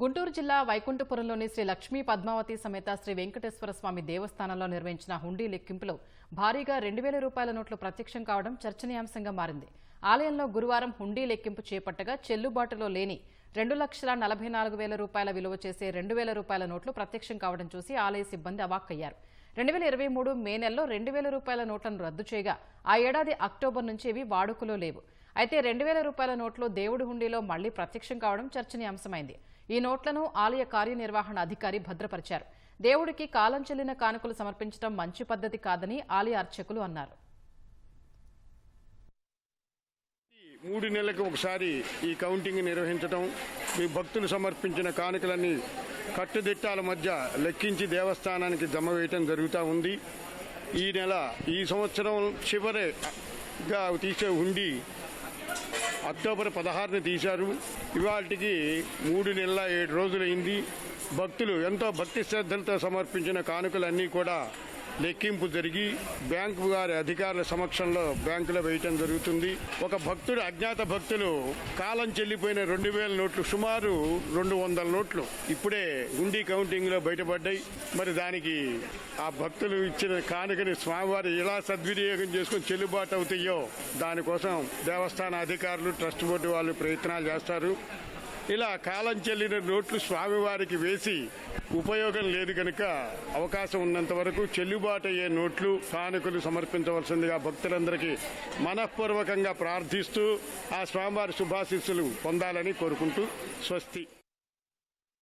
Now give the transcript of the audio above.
గుంటూరు జిల్లా వైకుంఠపురంలోని శ్రీ లక్ష్మీ పద్మావతి సమేత శ్రీ వెంకటేశ్వర స్వామి దేవస్థానంలో నిర్వహించిన హుండీ లెక్కింపులో భారీగా రెండు వేల రూపాయల నోట్లు ప్రత్యక్షం కావడం చర్చనీయాంశంగా మారింది. ఆలయంలో గురువారం హుండీ లెక్కింపు చేపట్టగా చెల్లుబాటులో లేని రెండు లక్షల నలభై నాలుగు వేల రూపాయల విలువ చేసే రెండు వేల రూపాయల నోట్లు ప్రత్యక్షం కావడం చూసి ఆలయ సిబ్బంది అవాక్కయ్యారు. రెండు వేల ఇరవై మూడు మే నెలలో రెండు వేల రూపాయల నోట్లను రద్దు చేయగా ఆ ఏడాది అక్టోబర్ నుంచి ఇవి వాడుకలో లేవు. అయితే రెండు వేల రూపాయల నోట్లు దేవుడి హుండీలో మళ్ళీ ప్రత్యక్షం కావడం చర్చనీయాంశమైంది. ఈ నోట్లను ఆలయ కార్యనిర్వహణ అధికారి భద్రపరిచారు. దేవుడికి కాలం చెల్లిన కానుకలు సమర్పించడం మంచి పద్ధతి కాదని ఆలయ అర్చకులు అన్నారు. మూడు నెలలకు ఒకసారి ఈ కౌంటింగ్ నిర్వహించడం మీ భక్తులు సమర్పించిన కానుకలన్నీ కట్టుదిట్టాల మధ్య లెక్కించి దేవస్థానానికి జమ వేయటం జరుగుతూ ఉంది. ఈ నెల ఈ సంవత్సరం చివరిగా తీసే ఉండి అక్టోబర్ పదహారుని తీశారు. ఇవాటికి మూడు నెలల ఏడు రోజులైంది. భక్తులు ఎంతో భక్తి శ్రద్ధలతో సమర్పించిన కానుకలన్నీ కూడా లెక్కింపు జరిగి బ్యాంకు గారి అధికారుల సమక్షంలో బ్యాంకులో వేయటం జరుగుతుంది. ఒక భక్తుడు అజ్ఞాత భక్తులు కాలం చెల్లిపోయిన రెండు వేల నోట్లు సుమారు రెండు వందల నోట్లు ఇప్పుడే గుండీ కౌంటింగ్లో బయటపడ్డాయి. మరి దానికి ఆ భక్తులు ఇచ్చిన కానుకని స్వామివారి ఎలా సద్వినియోగం చేసుకుని చెల్లుబాటు అవుతాయో దానికోసం దేవస్థాన అధికారులు ట్రస్ట్ బోర్డు వాళ్ళు ప్రయత్నాలు చేస్తారు. ఇలా కాలం చెల్లిన నోట్లు స్వామివారికి వేసి ఉపయోగం లేదు కనుక అవకాశం ఉన్నంత వరకు చెల్లుబాటు అయ్యే నోట్లు కానుకలు సమర్పించవలసిందిగా భక్తులందరికీ మనఃపూర్వకంగా ప్రార్థిస్తూ ఆ స్వామివారి శుభాశీస్సులు పొందాలని కోరుకుంటూ స్వస్తి.